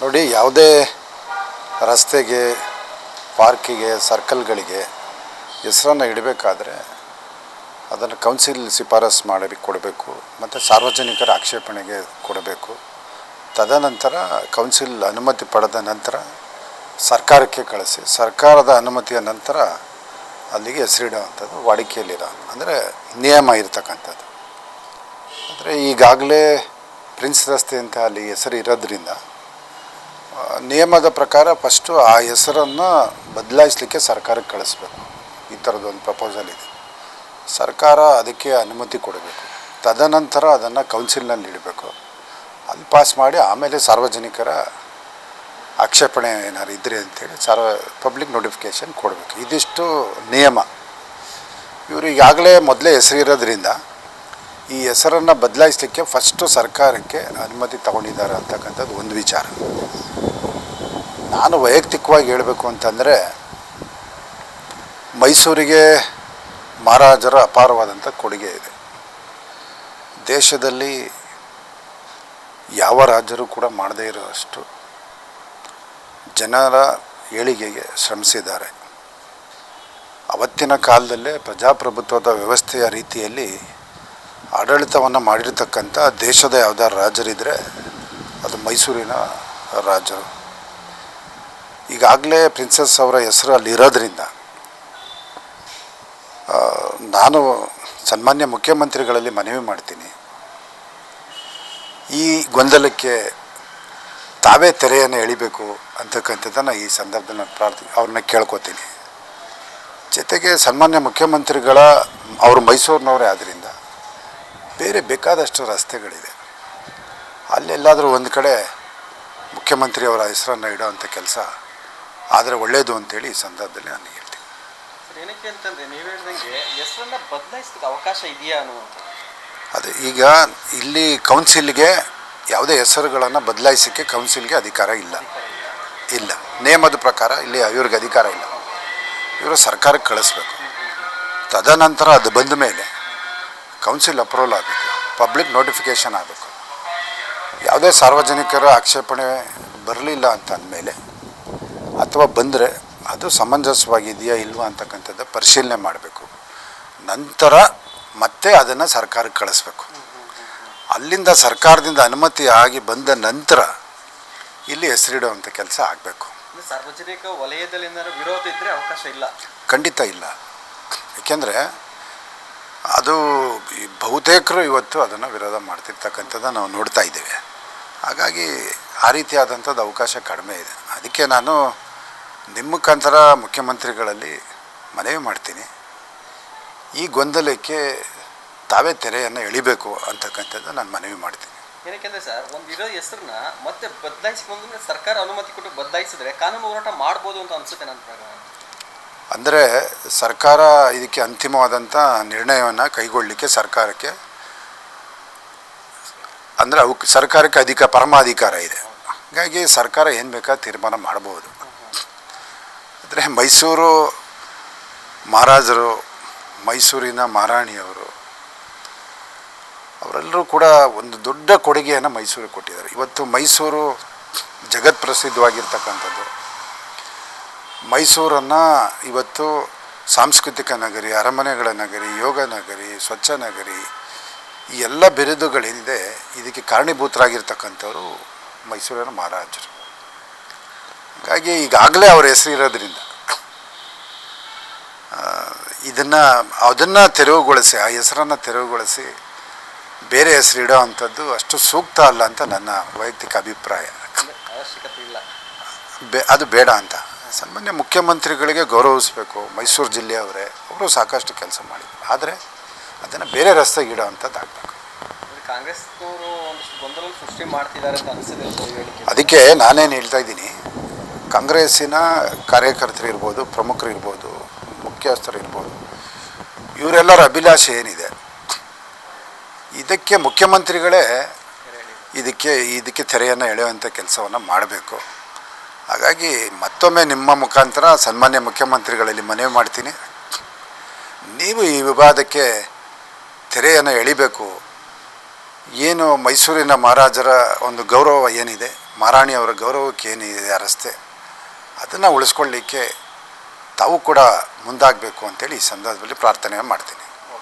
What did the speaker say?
ನೋಡಿ, ಯಾವುದೇ ರಸ್ತೆಗೆ, ಪಾರ್ಕಿಗೆ, ಸರ್ಕಲ್ಗಳಿಗೆ ಹೆಸರನ್ನು ಇಡಬೇಕಾದ್ರೆ ಅದನ್ನು ಕೌನ್ಸಿಲ್ ಶಿಫಾರಸು ಮಾಡಿ ಕೊಡಬೇಕು, ಮತ್ತು ಸಾರ್ವಜನಿಕರ ಆಕ್ಷೇಪಣೆಗೆ ಕೊಡಬೇಕು. ತದನಂತರ ಕೌನ್ಸಿಲ್ ಅನುಮತಿ ಪಡೆದ ನಂತರ ಸರ್ಕಾರಕ್ಕೆ ಕಳಿಸಿ. ಸರ್ಕಾರದ ಅನುಮತಿಯ ನಂತರ ಅಲ್ಲಿಗೆ ಹೆಸರಿಡುವಂಥದ್ದು ವಾಡಿಕೆಯಲ್ಲಿರೋ, ಅಂದರೆ ನಿಯಮ ಇರತಕ್ಕಂಥದ್ದು. ಅಂದರೆ ಈಗಾಗಲೇ ಪ್ರಿನ್ಸ್ ರಸ್ತೆ ಅಂತ ಅಲ್ಲಿ ಹೆಸರು ಇರೋದ್ರಿಂದ ನಿಯಮದ ಪ್ರಕಾರ ಫಸ್ಟು ಆ ಹೆಸರನ್ನು ಬದಲಾಯಿಸಲಿಕ್ಕೆ ಸರ್ಕಾರಕ್ಕೆ ಕಳಿಸ್ಬೇಕು. ಈ ಥರದ್ದೊಂದು ಪ್ರಪೋಸಲ್ ಇದೆ. ಸರ್ಕಾರ ಅದಕ್ಕೆ ಅನುಮತಿ ಕೊಡಬೇಕು. ತದನಂತರ ಅದನ್ನು ಕೌನ್ಸಿಲ್ನಲ್ಲಿ ಇಡಬೇಕು. ಅಲ್ಲಿ ಪಾಸ್ ಮಾಡಿ ಆಮೇಲೆ ಸಾರ್ವಜನಿಕರ ಆಕ್ಷೇಪಣೆ ಏನಾದ್ರು ಇದ್ದರೆ ಅಂತೇಳಿ ಸಾರ್ವ ಪಬ್ಲಿಕ್ ನೋಟಿಫಿಕೇಷನ್ ಕೊಡಬೇಕು. ಇದಿಷ್ಟು ನಿಯಮ. ಇವರು ಈಗಾಗಲೇ ಮೊದಲೇ ಹೆಸರಿರೋದ್ರಿಂದ ಈ ಹೆಸರನ್ನು ಬದಲಾಯಿಸಲಿಕ್ಕೆ ಫಸ್ಟು ಸರ್ಕಾರಕ್ಕೆ ಅನುಮತಿ ತಗೊಂಡಿದ್ದಾರೆ ಅಂತಕ್ಕಂಥದ್ದು ಒಂದು ವಿಚಾರ. ನಾನು ವೈಯಕ್ತಿಕವಾಗಿ ಹೇಳಬೇಕು ಅಂತಂದರೆ, ಮೈಸೂರಿಗೆ ಮಹಾರಾಜರ ಅಪಾರವಾದಂಥ ಕೊಡುಗೆ ಇದೆ. ದೇಶದಲ್ಲಿ ಯಾವ ರಾಜರು ಕೂಡ ಮಾಡದೇ ಇರೋಷ್ಟು ಜನರ ಏಳಿಗೆಗೆ ಶ್ರಮಿಸಿದ್ದಾರೆ. ಅವತ್ತಿನ ಕಾಲದಲ್ಲೇ ಪ್ರಜಾಪ್ರಭುತ್ವದ ವ್ಯವಸ್ಥೆಯ ರೀತಿಯಲ್ಲಿ ಆಡಳಿತವನ್ನು ಮಾಡಿರ್ತಕ್ಕಂಥ ದೇಶದ ಯಾವ್ದಾರು ರಾಜರಿದ್ದರೆ ಅದು ಮೈಸೂರಿನ ರಾಜರು. ಈಗಾಗಲೇ ಪ್ರಿನ್ಸಸ್ ಅವರ ಹೆಸರು ಅಲ್ಲಿರೋದ್ರಿಂದ ನಾನು ಸನ್ಮಾನ್ಯ ಮುಖ್ಯಮಂತ್ರಿಗಳಲ್ಲಿ ಮನವಿ ಮಾಡ್ತೀನಿ. ಈ ಗೊಂದಲಕ್ಕೆ ತಾವೇ ತೆರೆಯನ್ನು ಎಳಿಬೇಕು ಅಂತಕ್ಕಂಥದ್ದನ್ನು ಈ ಸಂದರ್ಭದಲ್ಲಿ ನಾನು ಪ್ರಾರ್ಥಿ, ಅವ್ರನ್ನ ಕೇಳ್ಕೊತೀನಿ. ಜೊತೆಗೆ ಸನ್ಮಾನ್ಯ ಮುಖ್ಯಮಂತ್ರಿಗಳ, ಅವರು ಮೈಸೂರಿನವರೇ ಆದ್ದರಿಂದ ಬೇರೆ ಬೇಕಾದಷ್ಟು ರಸ್ತೆಗಳಿದೆ. ಅಲ್ಲೆಲ್ಲಾದರೂ ಒಂದು ಕಡೆ ಮುಖ್ಯಮಂತ್ರಿಯವರ ಹೆಸರನ್ನು ಇಡೋವಂಥ ಕೆಲಸ ಆದರೆ ಒಳ್ಳೆಯದು ಅಂತೇಳಿ ಈ ಸಂದರ್ಭದಲ್ಲಿ ನಾನು ಹೇಳ್ತೀನಿ. ಏನಕ್ಕೆ ಅಂತಂದ್ರೆ ನೀವು ಹೇಳ್ದಂಗೆ ಹೆಸರನ್ನ ಬದಲಾಯಿಸೋದಕ್ಕೆ ಅವಕಾಶ ಇದೆಯಾ ಅನ್ನುವಂಥದ್ದು. ಅದೇ ಈಗ ಇಲ್ಲಿ ಕೌನ್ಸಿಲ್ಗೆ ಯಾವುದೇ ಹೆಸರುಗಳನ್ನು ಬದಲಾಯಿಸೋಕ್ಕೆ ಕೌನ್ಸಿಲ್ಗೆ ಅಧಿಕಾರ ಇಲ್ಲ. ಇಲ್ಲ. ನೇಮದ ಪ್ರಕಾರ ಇಲ್ಲಿ ಇವ್ರಿಗೆ ಅಧಿಕಾರ ಇಲ್ಲ. ಇವರು ಸರ್ಕಾರಕ್ಕೆ ಕಳಿಸ್ಬೇಕು. ತದನಂತರ ಅದು ಬಂದ ಮೇಲೆ ಕೌನ್ಸಿಲ್ ಅಪ್ರೂವಲ್ ಆಗಬೇಕು. ಪಬ್ಲಿಕ್ ನೋಟಿಫಿಕೇಷನ್ ಆಗಬೇಕು. ಯಾವುದೇ ಸಾರ್ವಜನಿಕರ ಆಕ್ಷೇಪಣೆ ಬರಲಿಲ್ಲ ಅಂತ ಅಂದಮೇಲೆ ಅಥವಾ ಬಂದರೆ ಅದು ಸಮಂಜಸವಾಗಿದೆಯಾ ಇಲ್ವಾ ಅಂತಕ್ಕಂಥದ್ದು ಪರಿಶೀಲನೆ ಮಾಡಬೇಕು. ನಂತರ ಮತ್ತೆ ಅದನ್ನು ಸರ್ಕಾರಕ್ಕೆ ಕಳಿಸ್ಬೇಕು. ಅಲ್ಲಿಂದ ಸರ್ಕಾರದಿಂದ ಅನುಮತಿ ಆಗಿ ಬಂದ ನಂತರ ಇಲ್ಲಿ ಹೆಸರಿಡುವಂಥ ಕೆಲಸ ಆಗಬೇಕು. ಸಾರ್ವಜನಿಕ ವಲಯದಲ್ಲಿ ವಿರೋಧ ಇದ್ದರೆ ಅವಕಾಶ ಇಲ್ಲ. ಖಂಡಿತ ಇಲ್ಲ. ಏಕೆಂದರೆ ಅದು ಬಹುತೇಕರು ಇವತ್ತು ಅದನ್ನು ವಿರೋಧ ಮಾಡ್ತಿರ್ತಕ್ಕಂಥದ್ದು ನಾವು ನೋಡ್ತಾ ಇದ್ದೇವೆ. ಹಾಗಾಗಿ ಆ ರೀತಿಯಾದಂಥದ್ದು ಅವಕಾಶ ಕಡಿಮೆ ಇದೆ. ಅದಕ್ಕೆ ನಾನು ನಿಮ್ಮ ಮುಖಾಂತರ ಮುಖ್ಯಮಂತ್ರಿಗಳಲ್ಲಿ ಮನವಿ ಮಾಡ್ತೀನಿ. ಈ ಗೊಂದಲಕ್ಕೆ ತಾವೇ ತೆರೆಯನ್ನು ಎಳಿಬೇಕು ಅಂತಕ್ಕಂಥದ್ದು ನಾನು ಮನವಿ ಮಾಡ್ತೀನಿ. ಏನಕ್ಕೆಂದ್ರೆ ಸರ್, ಒಂದು ಇರೋ ಹೆಸರನ್ನ ಮತ್ತೆ ಬದಲಾಯಿಸಿಕೊಂಡು ಸರ್ಕಾರ ಅನುಮತಿ ಕೊಟ್ಟು ಬದಲಾಯಿಸಿದ್ರೆ ಕಾನೂನು ಹೋರಾಟ ಮಾಡ್ಬೋದು ಅಂತ ಅನ್ಸುತ್ತೆ ನನ್ನ ಪ್ರಕಾರ. ಅಂದರೆ ಸರ್ಕಾರ ಇದಕ್ಕೆ ಅಂತಿಮವಾದಂಥ ನಿರ್ಣಯವನ್ನು ಕೈಗೊಳ್ಳಲಿಕ್ಕೆ ಸರ್ಕಾರಕ್ಕೆ, ಅಂದರೆ ಅವಕ್ಕೆ ಸರ್ಕಾರಕ್ಕೆ ಅಧಿಕ ಪರಮಾಧಿಕಾರ ಇದೆ. ಹಾಗಾಗಿ ಸರ್ಕಾರ ಏನು ಬೇಕಾ ತೀರ್ಮಾನ ಮಾಡ್ಬೋದು. ಆದರೆ ಮೈಸೂರು ಮಹಾರಾಜರು, ಮೈಸೂರಿನ ಮಹಾರಾಣಿಯವರು, ಅವರೆಲ್ಲರೂ ಕೂಡ ಒಂದು ದೊಡ್ಡ ಕೊಡುಗೆಯನ್ನು ಮೈಸೂರಿಗೆ ಕೊಟ್ಟಿದ್ದಾರೆ. ಇವತ್ತು ಮೈಸೂರು ಜಗತ್ ಪ್ರಸಿದ್ಧವಾಗಿರ್ತಕ್ಕಂಥದ್ದು ಮೈಸೂರನ್ನು ಇವತ್ತು ಸಾಂಸ್ಕೃತಿಕ ನಗರಿ ಅರಮನೆಗಳ ನಗರಿ ಯೋಗ ನಗರಿ ಸ್ವಚ್ಛ ನಗರಿ ಈ ಎಲ್ಲ ಬಿರುದುಗಳೇನಿದೆ ಇದಕ್ಕೆ ಕಾರಣೀಭೂತರಾಗಿರ್ತಕ್ಕಂಥವ್ರು ಮೈಸೂರಿನ ಮಹಾರಾಜರು. ಹಾಗಾಗಿ ಈಗಾಗಲೇ ಅವ್ರ ಹೆಸರು ಇರೋದ್ರಿಂದ ಇದನ್ನು ಅದನ್ನು ತೆರವುಗೊಳಿಸಿ ಆ ಹೆಸರನ್ನು ತೆರವುಗೊಳಿಸಿ ಬೇರೆ ಹೆಸರು ಇಡೋ ಅಂಥದ್ದು ಅಷ್ಟು ಸೂಕ್ತ ಅಲ್ಲ ಅಂತ ನನ್ನ ವೈಯಕ್ತಿಕ ಅಭಿಪ್ರಾಯ. ಬೇ ಅದು ಬೇಡ ಅಂತ. ಸನ್ಮಾನ್ಯ ಮುಖ್ಯಮಂತ್ರಿಗಳಿಗೆ ಗೌರವಿಸಬೇಕು. ಮೈಸೂರು ಜಿಲ್ಲೆಯವರೇ ಅವರು ಸಾಕಷ್ಟು ಕೆಲಸ ಮಾಡಿದ್ರು. ಆದರೆ ಅದನ್ನು ಬೇರೆ ರಸ್ತೆಗೆ ಇಡೋ ಆಗಬೇಕು. ಕಾಂಗ್ರೆಸ್ನವರು ಗೊಂದಲ ಸೃಷ್ಟಿ ಮಾಡ್ತಿದ್ದಾರೆ ಅಂತ ಅನಿಸಿದೆ ಅದಕ್ಕೆ ನಾನೇನು ಹೇಳ್ತಾ ಇದ್ದೀನಿ ಕಾಂಗ್ರೆಸ್ಸಿನ ಕಾರ್ಯಕರ್ತರು ಇರ್ಬೋದು ಪ್ರಮುಖರು ಇರ್ಬೋದು ಮುಖ್ಯಸ್ಥರು ಇರ್ಬೋದು ಇವರೆಲ್ಲರ ಅಭಿಲಾಷೆ ಏನಿದೆ? ಇದಕ್ಕೆ ಮುಖ್ಯಮಂತ್ರಿಗಳೇ ಇದಕ್ಕೆ ಇದಕ್ಕೆ ತೆರೆಯನ್ನು ಎಳೆಯುವಂಥ ಕೆಲಸವನ್ನು ಮಾಡಬೇಕು. ಹಾಗಾಗಿ ಮತ್ತೊಮ್ಮೆ ನಿಮ್ಮ ಮುಖಾಂತರ ಸನ್ಮಾನ್ಯ ಮುಖ್ಯಮಂತ್ರಿಗಳಲ್ಲಿ ಮನವಿ ಮಾಡ್ತೀನಿ. ನೀವು ಈ ವಿವಾದಕ್ಕೆ ತೆರೆಯನ್ನು ಎಳಿಬೇಕು. ಏನು ಮೈಸೂರಿನ ಮಹಾರಾಜರ ಒಂದು ಗೌರವ ಏನಿದೆ ಮಹಾರಾಣಿಯವರ ಗೌರವಕ್ಕೆ ಏನಿದೆ ರಸ್ತೆ, ಅದನ್ನು ಉಳಿಸ್ಕೊಳ್ಳಿಕ್ಕೆ ತಾವು ಕೂಡ ಮುಂದಾಗಬೇಕು ಅಂತೇಳಿ ಈ ಸಂದರ್ಭದಲ್ಲಿ ಪ್ರಾರ್ಥನೆ ಮಾಡ್ತೀನಿ.